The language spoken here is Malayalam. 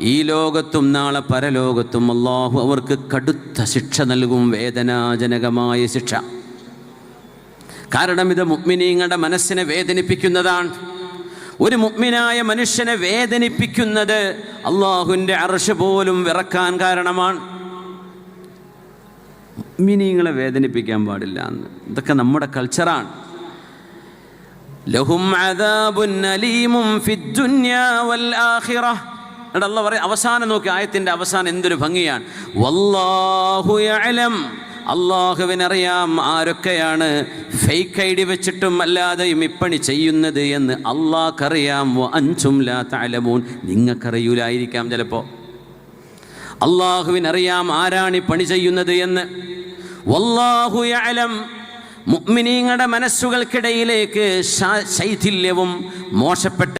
ഈ ലോകത്തും നാളെ പരലോകത്തും അള്ളാഹു അവർക്ക് കടുത്ത ശിക്ഷ നൽകും വേദനാജനകമായ ശിക്ഷ. കാരണം ഇത് മുഗ്മിനീങ്ങളുടെ മനസ്സിനെ വേദനിപ്പിക്കുന്നതാണ്. ഒരു മുഗ്മിനായ മനുഷ്യനെ വേദനിപ്പിക്കുന്നത് അള്ളാഹുവിന്റെ അർഷ പോലും വിറക്കാൻ കാരണമാണ്. മുഗ്മിനീങ്ങളെ വേദനിപ്പിക്കാൻ പാടില്ല എന്ന്. ഇതൊക്കെ നമ്മുടെ കൾച്ചറാണ് ലഹും അദാബുൻ അലീമും ഫിദ്ദുന്യാ വൽ ആഖിറ. എന്നിട്ട് അള്ളാഹ് പറയും അവസാനം നോക്കി ആയത്തിന്റെ അവസാനം എന്തൊരു ഭംഗിയാണ്. വല്ലാഹു യഅലം. അള്ളാഹുവിനറിയാം ആരൊക്കെയാണ് ഫേക്ക് ഐ ഡി വെച്ചിട്ടും അല്ലാതെയും ഇപ്പണി ചെയ്യുന്നത് എന്ന് അള്ളാഹ്ക്കറിയാം അഞ്ചും ലാ തലമൂൻ നിങ്ങൾക്കറിയൂലായിരിക്കാം ചിലപ്പോൾ അള്ളാഹുവിനറിയാം ആരാണ് ഈ പണി ചെയ്യുന്നത് എന്ന്. വല്ലാഹു യഅലം. മുഅ്മിനീങ്ങളുടെ മനസ്സുകൾക്കിടയിലേക്ക് ശൈഥില്യവും മോശപ്പെട്ട